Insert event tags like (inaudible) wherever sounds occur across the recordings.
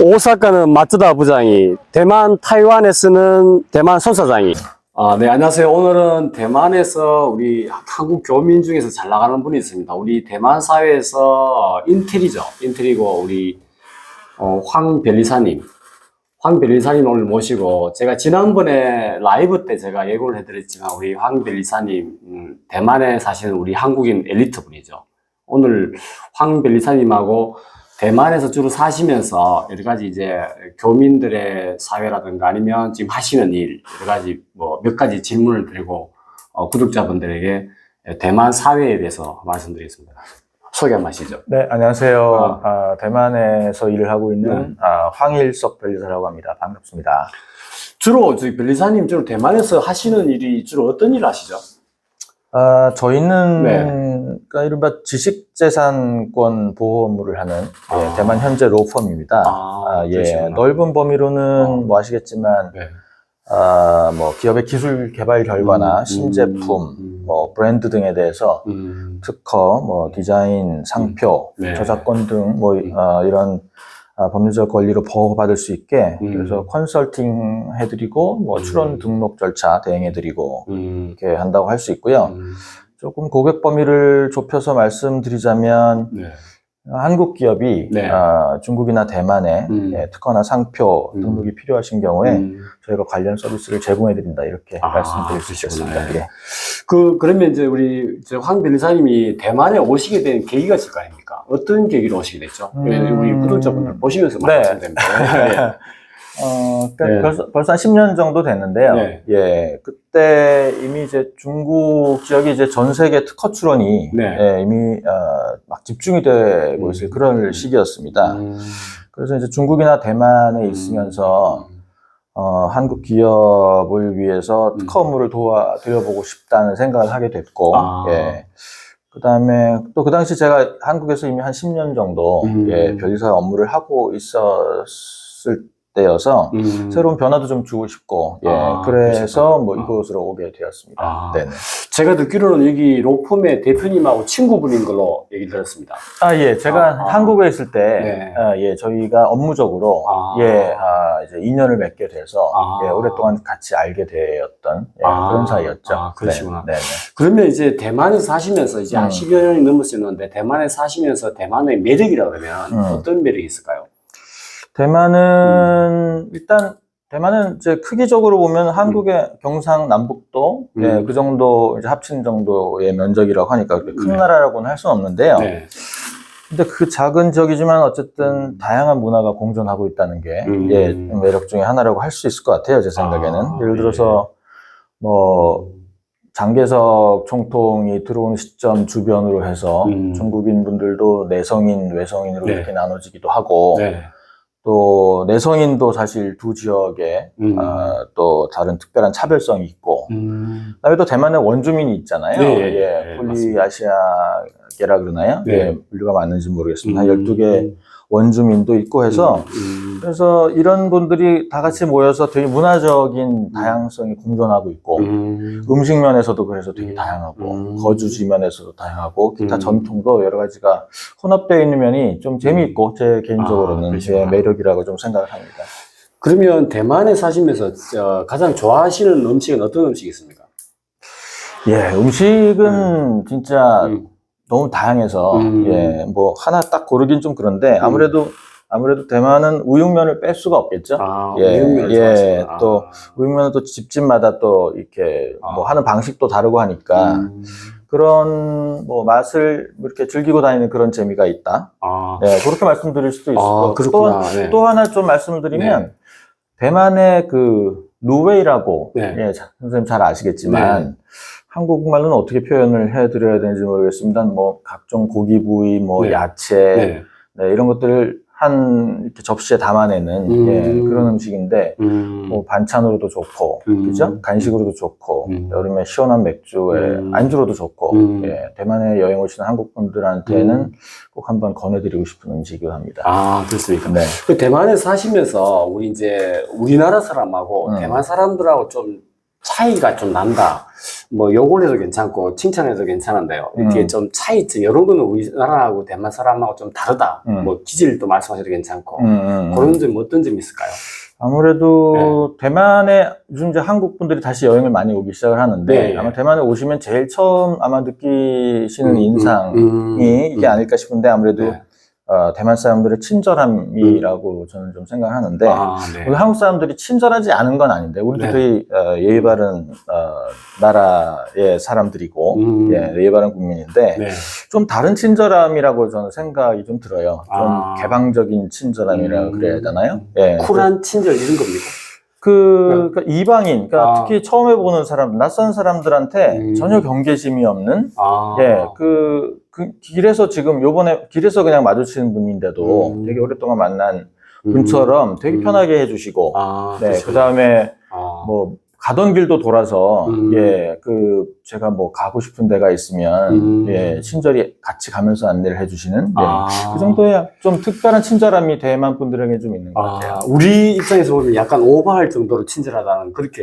오사카는 마츠다 부장이, 대만 타이완에서는 대만 손사장이. 아, 네, 안녕하세요. 오늘은 대만에서 우리 한국 교민 중에서 잘 나가는 분이 있습니다. 우리 대만 사회에서 인텔이죠. 인텔이고, 우리, 어, 황 변리사님. 황 변리사님 오늘 모시고, 제가 지난번에 라이브 때 제가 예고를 해드렸지만, 우리 황 변리사님, 음, 대만에 사시는 우리 한국인 엘리트 분이죠. 오늘 황 변리사님하고 대만에서 주로 사시면서 여러 가지 이제 교민들의 사회라든가 아니면 지금 하시는 일, 여러 가지 뭐 몇 가지 질문을 드리고 어, 구독자분들에게 대만 사회에 대해서 말씀드리겠습니다. 소개 한번 하시죠. 네, 안녕하세요. 어. 아, 대만에서 일을 하고 있는 네. 아, 황일석 변리사라고 합니다. 반갑습니다. 주로 저희 변리사님 주로 대만에서 하시는 일이 주로 어떤 일을 하시죠? 아, 저희는 네. 그러니까 이른바 지식재산권 보호 업무를 하는 예, 아. 대만 현재 로펌입니다. 아, 아, 예. 넓은 범위로는 어. 뭐 아시겠지만 네. 아, 뭐 기업의 기술 개발 결과나 음, 신제품, 음, 뭐 브랜드 등에 대해서 음, 특허, 뭐 디자인, 상표, 네. 저작권 등뭐 음. 이런 아, 법률적 권리로 보호받을 수 있게 음. 그래서 컨설팅 해드리고 뭐 음. 출원 등록 절차 대행해드리고 음, 이렇게 한다고 할 수 있고요. 음, 조금 고객 범위를 좁혀서 말씀드리자면 네. 한국 기업이 네. 아, 중국이나 대만에 음. 예, 특허나 상표 음. 등록이 필요하신 경우에 음. 저희가 관련 서비스를 제공해 드린다 이렇게 아, 말씀드릴 수. 있겠습니다. 예. 그, 그러면 이제 우리, 저황 변리사님이 대만에 오시게 된 계기가 있을 거 아닙니까? 어떤 계기로 오시게 됐죠? 음. 왜 우리 구독자분들 보시면서 네. 말씀드립니다. (laughs) 어, 그러니까 네. 벌써, 벌써 한 10년 정도 됐는데요. 네. 예, 그때 이미 이제 중국 지역이 이제 전 세계 특허 출원이 네. 예, 이미 어, 막 집중이 되고 음. 있을 그런 시기였습니다. 음. 그래서 이제 중국이나 대만에 음. 있으면서 어, 한국 기업을 위해서 음. 특허 업무를 도와 드려보고 싶다는 생각을 하게 됐고, 아. 예. 그 다음에 또 그 당시 제가 한국에서 이미 한 10년 정도 음. 예, 변리사 업무를 하고 있었을 때여서 음. 새로운 변화도 좀 주고 싶고, 예, 아, 그래서. 뭐 아. 이곳으로 오게 되었습니다. 아. 네네. 제가 듣기로는 여기 로펌의 대표님하고 친구분인 걸로 얘기 들었습니다. 아, 예, 제가 아, 아. 한국에 있을 때, 네. 아, 예, 저희가 업무적으로, 아. 예, 아, 이제 인연을 맺게 돼서, 아. 예, 오랫동안 같이 알게 되었던, 예, 아. 그런 사이였죠. 아, 그러시구나. 네, 네, 그러면 이제 대만에서 사시면서 이제 한 음. 10여 년이 넘었었는데 대만에 사시면서 대만의 매력이라 그러면 음. 어떤 매력이 있을까요? 대만은, 일단, 대만은 이제 크기적으로 보면 한국의 경상남북도, 음. 예, 그 정도 이제 합친 정도의 면적이라고 하니까 그렇게 큰 네. 나라라고는 할 수는 없는데요. 네. 근데 그 작은 지역이지만 어쨌든 다양한 문화가 공존하고 있다는 게 음. 예, 매력 중에 하나라고 할 수 있을 것 같아요, 제 생각에는. 아, 예를 예. 들어서 뭐 장개석 총통이 들어오는 시점 주변으로 해서 음. 중국인 분들도 내성인, 외성인으로 네. 이렇게 나눠지기도 하고 네. 또 내성인도 사실 두 지역에 음. 아, 또 다른 특별한 차별성이 있고 음. 그다음에 또 대만에 원주민이 있잖아요. 네, 예, 예, 예, 폴리 아시아계라 그러나요? 네. 예, 분류가 맞는지 모르겠습니다. 한 음. 12개 원주민도 있고 해서 음. 그래서 이런 분들이 다 같이 모여서 되게 문화적인 다양성이 공존하고 있고 음. 음식 면에서도 그래서 되게 음. 다양하고 음. 거주지 면에서도 다양하고 기타 음. 전통도 여러 가지가 혼합되어 있는 면이 좀 재미있고 제 아, 개인적으로는 그러시구나. 제 매력이라고 좀 생각을 합니다. 그러면 대만에 사시면서 저 가장 좋아하시는 음식은 어떤 음식이 있습니까? 예, 음식은 진짜 음. 너무 다양해서 음. 예, 뭐 하나 딱 고르긴 좀 그런데 아무래도 아무래도 대만은 우육면을 뺄 수가 없겠죠. 아, 예, 우육면을 예, 좋아하시구나. 또 우육면은 또 집집마다 또 이렇게 아. 뭐 하는 방식도 다르고 하니까 음. 그런 뭐 맛을 이렇게 즐기고 다니는 그런 재미가 있다. 아, 예, 그렇게 말씀드릴 수도 있을 아것 그렇구나. 또, 네. 또 하나 좀 말씀드리면 네. 대만의 그 루웨이라고 네. 예, 자- 선생님 잘 아시겠지만 한국말로는 어떻게 표현을 해드려야 되는지 모르겠습니다. 뭐 각종 고기 부위, 뭐 네. 야채 네. 네, 이런 것들을 한 이렇게 접시에 담아내는 음. 예, 그런 음식인데 음. 뭐 반찬으로도 좋고 음. 그죠? 간식으로도 좋고 음. 여름에 시원한 맥주에 음. 안주로도 좋고 음. 예, 대만에 여행 오시는 한국 분들한테는 음. 꼭 한번 권해드리고 싶은 음식이기도 합니다. 아, 그렇습니까? 네. 그 대만에 사시면서 우리 이제 우리나라 사람하고 음. 대만 사람들하고 좀 차이가 좀 난다. 뭐 욕을 해도 괜찮고 칭찬해도 괜찮은데요. 음. 좀 차이점 이런 거는 우리나라하고 대만 사람하고 좀 다르다. 음. 뭐 기질도 말씀하셔도 괜찮고 음, 음, 음. 그런 점 어떤 점이 있을까요? 아무래도 대만에 요즘 이제 한국 분들이 다시 여행을 많이 오기 시작을 하는데 네. 아마 대만에 오시면 제일 처음 아마 느끼시는 음, 인상이 음, 음, 이게 음. 아닐까 싶은데 아무래도 네. 어, 대만 사람들의 친절함이라고 저는 좀 생각하는데 아, 네. 우리 한국 사람들이 친절하지 않은 건 아닌데 우리도 네. 되게 어, 예의 바른 어, 나라의 사람들이고 음. 예, 예의 바른 국민인데 네. 좀 다른 친절함이라고 저는 생각이 좀 들어요. 좀 아. 개방적인 친절함이라 음. 그래야 되나요? 예. 쿨한 친절 이런 겁니까? 그, 그 이방인, 그러니까 아. 특히 처음에 보는 사람, 낯선 사람들한테 음. 전혀 경계심이 없는, 아, 예, 그, 그 길에서 지금 요번에 길에서 그냥 마주치는 분인데도 음. 되게 오랫동안 만난 음. 분처럼 되게 음. 편하게 해주시고, 아, 네. 그 다음에 아, 뭐 가던 길도 돌아서, 음. 예, 그 제가 뭐 가고 싶은 데가 있으면, 음. 예, 친절히 같이 가면서 안내를 해주시는, 예, 아. 그 정도의 좀 특별한 친절함이 대만 분들에게 좀 있는 것 같아요. 아, 우리 입장에서 보면 약간 오버할 정도로 친절하다는 그렇게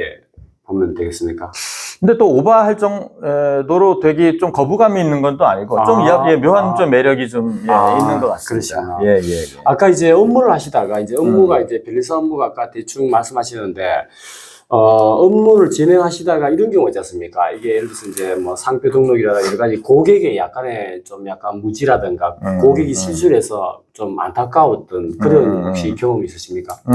보면 되겠습니까? 근데 또 오버할 정도로 되게 좀 거부감이 있는 건 또 아니고 좀 아, 야- 예, 묘한 아. 좀 매력이 좀 예, 아, 있는 것 같습니다. 그러시구나. 예, 예, 예. 아까 이제 업무를 하시다가 이제 업무가 음. 이제 빌리스 업무가 아까 대충 말씀하시는데 어, 업무를 진행하시다가 이런 경우 있지 않습니까? 이게 예를 들어서 이제 뭐 상표 등록이라든가 여러 가지 고객의 약간의 좀 약간 무지라든가 음, 고객이 음. 실수를 해서 좀 안타까웠던 그런 음, 혹시 음. 경험이 있으십니까? 음,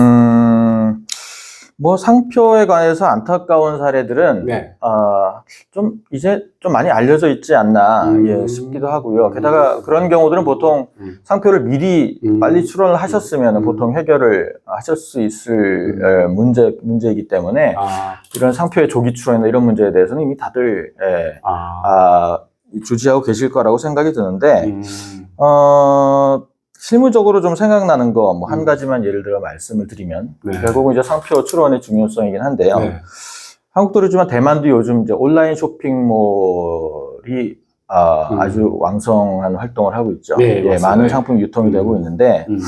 뭐 상표에 관해서 안타까운 사례들은 네. 아, 좀 이제 좀 많이 알려져 있지 않나 음. 예, 싶기도 하고요. 게다가 그런 경우들은 보통 음. 상표를 미리 음. 빨리 출원을 하셨으면 음. 보통 해결을 하실 수 있을 음. 에, 문제 문제이기 때문에 아, 이런 상표의 조기 출원이나 이런 문제에 대해서는 이미 다들 예, 아, 아, 주지하고 계실 거라고 생각이 드는데, 음, 어, 실무적으로 좀 생각나는 거, 뭐, 한 음. 가지만 예를 들어 말씀을 드리면, 네. 결국은 이제 상표 출원의 중요성이긴 한데요. 네. 한국도 그렇지만 대만도 요즘 이제 온라인 쇼핑몰이 아, 음. 아주 왕성한 활동을 하고 있죠. 네, 예. 많은 상품이 유통이 음. 되고 있는데, 음,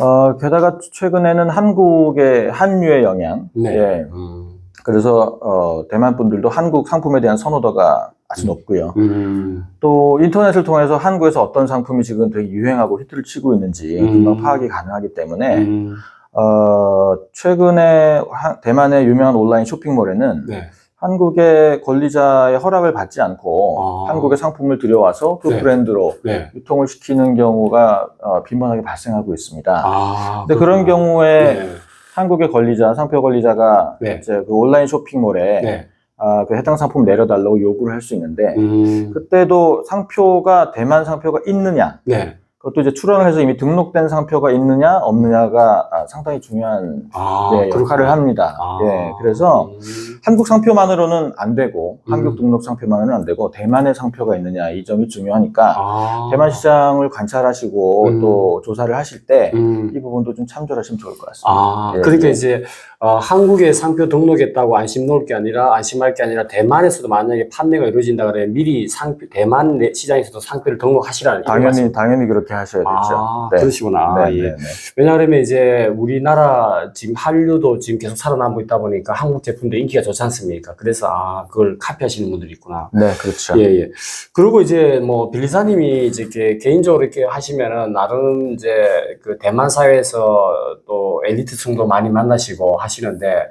어, 게다가 최근에는 한국의 한류의 영향, 네. 예, 음, 그래서 어, 대만 분들도 한국 상품에 대한 선호도가 아주 음. 높고요. 음, 또 인터넷을 통해서 한국에서 어떤 상품이 지금 되게 유행하고 히트를 치고 있는지 음. 금방 파악이 가능하기 때문에 음, 어, 최근에 하- 대만의 유명한 온라인 쇼핑몰에는 네. 한국의 권리자의 허락을 받지 않고 아. 한국의 상품을 들여와서 그 네. 브랜드로 네. 유통을 시키는 경우가 어, 빈번하게 발생하고 있습니다. 아, 근데 그런 그렇구나. 경우에 네. 한국의 권리자, 상표 권리자가 네. 이제 그 온라인 쇼핑몰에 네. 아, 그 해당 상품 내려달라고 요구를 할 수 있는데 음, 그때도 상표가 대만 상표가 있느냐 네. 그것도 이제 출원을 해서 이미 등록된 상표가 있느냐 없느냐가 아, 상당히 중요한 아, 예, 역할을. 합니다. 아, 예, 그래서 음, 한국 상표만으로는 안 되고 음. 한국 등록 상표만으로는 안 되고 대만의 상표가 있느냐 이 점이 중요하니까 아, 대만 시장을 관찰하시고 음. 또 조사를 하실 때이 음, 부분도 좀 참조하시면 좋을 것 같습니다. 아, 예, 그러니까 예. 이제 어, 한국에 상표 등록했다고 안심 놓을 게 아니라 안심할 게 아니라 대만에서도 만약에 판매가 이루어진다 그래 미리 상표 대만 내- 시장에서도 상표를 등록하시라는 당연히 당연히 그렇 게 하셔야 되죠. 아, 네. 그러시구나. 네, 예. 네, 네. 왜냐하면 이제 우리나라 지금 한류도 지금 계속 살아남고 있다 보니까 한국 제품도 인기가 좋지 않습니까? 그래서 아 그걸 카피하시는 분들이 있구나. 네, 그렇죠. 예, 예. 그리고 이제 뭐 빌리사님이 이제 이렇게 개인적으로 이렇게 하시면은 나름 이제 그 대만 사회에서 또 엘리트층도 많이 만나시고 하시는데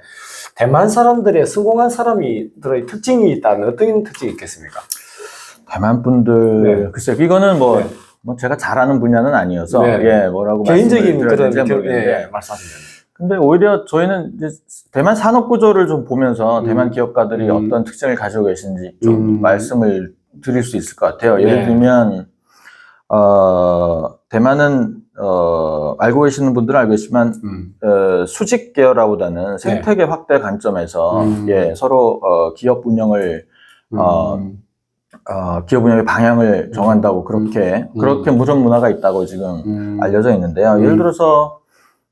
대만 사람들의 성공한 사람이들의 특징이 있다면 어떤 특징이 있겠습니까? 대만 분들 네. 글쎄 이거는 뭐, 네. 뭐 제가 잘하는 분야는 아니어서 네. 예 뭐라고 개인적인 그런 모르겠는데 예, 예, 말씀하시면 근데 오히려 저희는 이제 대만 산업 구조를 좀 보면서 음. 대만 기업가들이 음. 어떤 특징을 가지고 계신지 좀 음. 말씀을 드릴 수 있을 것 같아요. 예를 네. 들면 어 대만은 어 알고 계시는 분들은 알고 계시지만 음. 어, 수직 계열화보다는 생태계 확대 관점에서 음. 예 서로 어, 기업 운영을 어, 음. 어, 기업 운영의 방향을 정한다고 그렇게 음. 그렇게 무전 문화가 있다고 지금 음. 알려져 있는데요. 음. 예를 들어서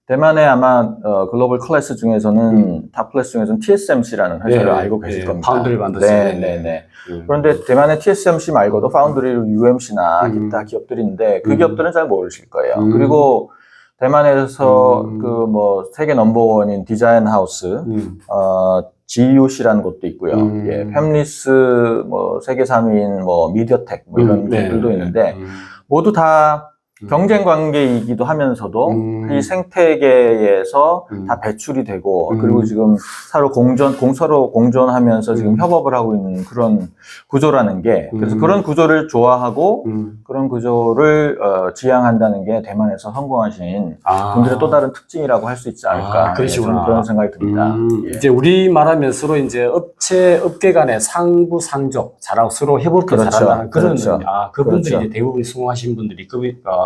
대만의 아마 어, 글로벌 클래스 중에서는 탑 클래스 중에서는 TSMC라는 회사를 네, 알고 계실 네, 겁니다. 파운드리를 만드시는, 네, 네. 네, 네. 음. 그런데 대만의 TSMC 말고도 파운드리, UMC나 음. 기타 기업들이 있는데 그 음. 기업들은 잘 모르실 거예요. 음. 그리고 대만에서 음. 그뭐 세계 넘버원인 디자인 하우스, 음. 어, GUC라는 것도 있고요. 음. 예, 팹리스, 뭐 세계 3위인 뭐 미디어텍 뭐 이런 음, 네, 네. 있는데 음. 모두 다 음. 경쟁 관계이기도 하면서도 음. 이 생태계에서 음. 다 배출이 되고 음. 그리고 지금 서로 공존 공 서로 공존하면서 지금 음. 협업을 하고 있는 그런 구조라는 게 그래서 음. 그런 구조를 좋아하고 음. 그런 구조를 어, 지향한다는 게 대만에서 성공하신 아. 분들의 또 다른 특징이라고 할 수 있지 않을까 아, 그러시구나. 예, 그런 생각이 듭니다. 음, 예. 이제 우리 말하면 서로 이제 업체 업계 간의 상부 상조 잘하고 서로 협업도 그렇죠. 잘한다는 그런 그렇죠. 아 그분들이 그렇죠. 이제 대부분 성공하신 분들이 그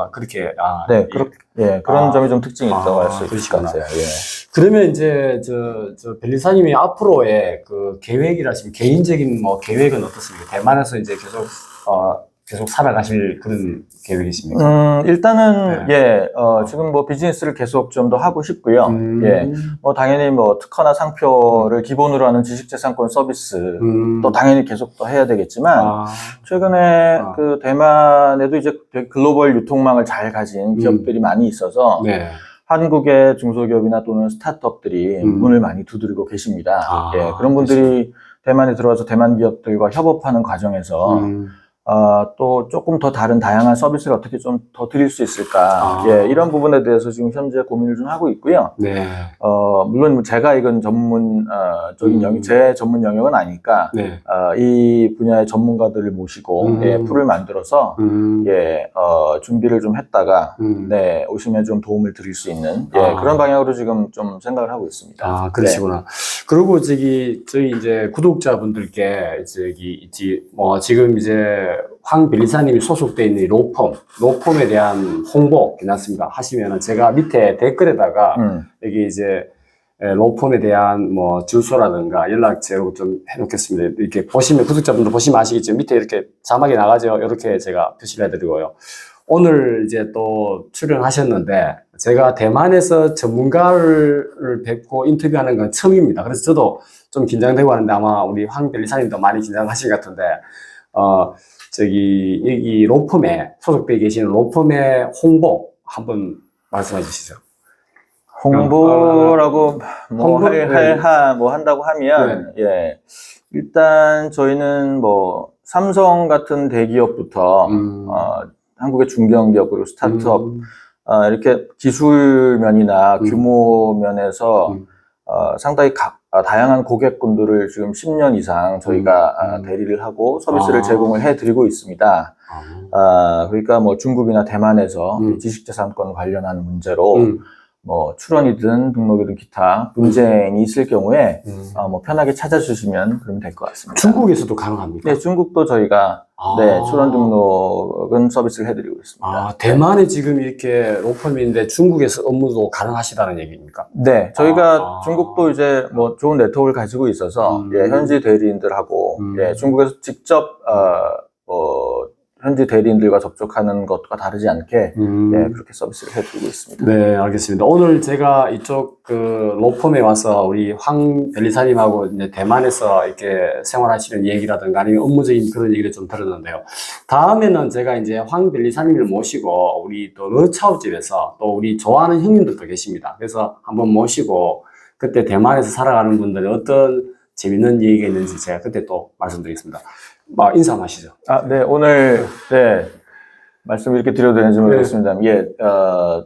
아, 그렇게 아 네, 예. 그렇, 예, 그런 아. 점이 좀 특징이 있다고 아, 할수 있을 것 그러시구나. 같아요. 예. 그러면 이제 저, 저 벨리사님이 앞으로의 그 계획이라시면 개인적인 뭐 계획은 어떻습니까? 대만에서 이제 계속 어 계속 살아가실 그런 계획이십니까? 음, 일단은, 네. 예, 어, 지금 뭐 비즈니스를 계속 좀 더 하고 싶고요. 음. 예, 뭐 당연히 뭐 특허나 상표를 기본으로 하는 지식재산권 서비스 음. 또 당연히 계속 또 해야 되겠지만, 아, 최근에 아. 그 대만에도 이제 글로벌 유통망을 잘 가진 기업들이 많이 있어서 음. 네. 한국의 중소기업이나 또는 스타트업들이 음. 문을 많이 두드리고 계십니다. 아, 예, 그런 분들이 대만에 들어와서 대만 기업들과 협업하는 과정에서 음. 어, 또 조금 더 다른 다양한 서비스를 어떻게 좀 더 드릴 수 있을까? 아. 예, 이런 부분에 대해서 지금 현재 고민을 좀 하고 있고요. 네. 어, 물론 뭐 제가 이건 전문, 어, 적인 음. 영역, 제 전문 영역은 아니니까, 네. 어, 이 분야의 전문가들을 모시고, 음. 예, 풀을 만들어서, 음. 예, 어, 준비를 좀 했다가, 음. 네, 오시면 좀 도움을 드릴 수 있는, 예, 아. 그런 방향으로 지금 좀 생각을 하고 있습니다. 아, 그러시구나. 그리고 저기, 저희 이제 구독자분들께 저기, 이제 뭐 지금 이제 황 벨리사님이 소속돼 있는 이 로펌, 로펌에 대한 홍보 괜찮습니까? 하시면은 제가 밑에 댓글에다가 음, 여기 이제 에, 로펌에 대한 뭐 주소라든가 연락처 좀 해놓겠습니다. 이렇게 보시면 구독자분들 보시면 아시겠지만 밑에 이렇게 자막이 나가죠. 이렇게 제가 표시를 해드리고요. 오늘 이제 또 출연하셨는데 제가 대만에서 전문가를 뵙고 인터뷰하는 건 처음입니다. 그래서 저도 좀 긴장되고 하는데 아마 우리 황 변리사님도 많이 긴장하신 것 같은데 어 저기 여기 로펌에 소속돼 계시는 로펌의 홍보 한번 말씀해 주시죠. 홍보라고 뭐 홍보? 할, 네. 할, 하, 뭐 한다고 하면 예 일단 저희는 뭐 삼성 같은 대기업부터 음. 어, 한국의 중견기업 그리고 스타트업 음. 어, 이렇게 기술면이나 음. 규모 면에서 음. 어, 상당히 각- 아, 다양한 고객군들을 지금 10년 이상 저희가 음. 아, 대리를 하고 서비스를 아. 제공을 해드리고 있습니다. 아. 아, 그러니까 뭐 중국이나 대만에서 음. 지식재산권 관련한 문제로 음. 뭐 출원이든 등록이든 기타 분쟁이 있을 경우에 음. 어, 뭐 편하게 찾아주시면 그러면 될 것 같습니다. 중국에서도 가능합니까? 네, 중국도 저희가 아. 네, 출원 등록은 서비스를 해드리고 있습니다. 아, 대만에 지금 이렇게 로펌인데 중국에서 업무도 가능하시다는 얘기입니까? 네, 저희가 아. 중국도 이제 뭐 좋은 네트워크를 가지고 있어서 음. 예, 현지 대리인들하고 음. 예, 중국에서 직접 어, 뭐 현지 대리인들과 접촉하는 것과 다르지 않게 음. 예, 그렇게 서비스를 해드리고 있습니다. 네, 알겠습니다. 오늘 제가 이쪽 그 로펌에 와서 우리 황 변리사님하고 이제 대만에서 이렇게 생활하시는 얘기라든가 아니면 업무적인 그런 얘기를 좀 들었는데요. 다음에는 제가 이제 황 변리사님을 모시고 우리 또 러차우집에서 또 우리 좋아하는 형님들도 계십니다. 그래서 한번 모시고 그때 대만에서 살아가는 분들이 어떤 재밌는 얘기가 있는지 제가 그때 또 말씀드리겠습니다. 막 인사 하시죠. 아, 네, 오늘 네 말씀 이렇게 드려도 되는지 모르겠습니다. 예, 어,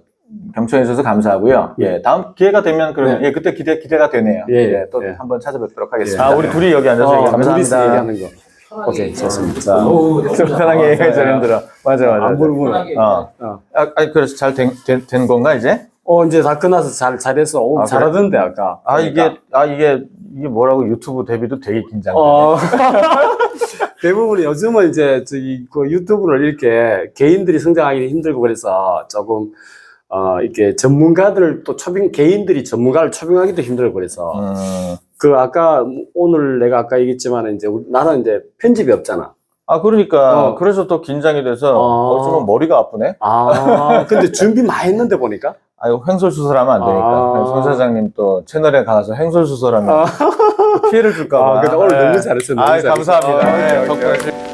경청해 주셔서 감사하고요. 예, 다음 기회가 되면 그러면 네. 예, 그때 기대 기대가 되네요. 예, 예, 또 예. 한번 찾아뵙도록 하겠습니다. 예. 아, 우리 둘이 여기 앉아서 어, 둘이서 감사합니다. 얘기하는 거. 오케이, 좋습니다. 자, 좀 편하게 얘기해 좀 힘들어. 맞아, 맞아. 안 보는 거. 어. 어. 아, 아니, 그래서 잘 된, 된, 된 건가, 이제? 어, 이제 다 끝나서 잘, 잘했어. 오, 아, 그래? 잘하던데, 아까. 아, 그러니까. 이게, 아, 이게, 이게 뭐라고 유튜브 데뷔도 되게 긴장돼. 어. (laughs) 대부분 요즘은 이제, 저기, 그 유튜브를 이렇게 개인들이 성장하기 힘들고 그래서 조금, 어, 이렇게 전문가들 또 초빙, 개인들이 전문가를 초빙하기도 힘들고 그래서. 음. 그 아까, 오늘 내가 아까 얘기했지만 이제 우리- 나는 이제 편집이 없잖아. 아, 그러니까, 어. 그래서 또 긴장이 돼서, 어. 어쩌면 머리가 아프네? 아, 근데 준비 많이 했는데 보니까. 아유, 횡설수설하면 안 되니까. 아. 송 사장님 또 채널에 가서 횡설수설하면 아. 피해를 줄까봐. 아, 근데 오늘 네. 너무 잘했어. 너무 아, 잘했어. 감사합니다. 아, 네. 덕분에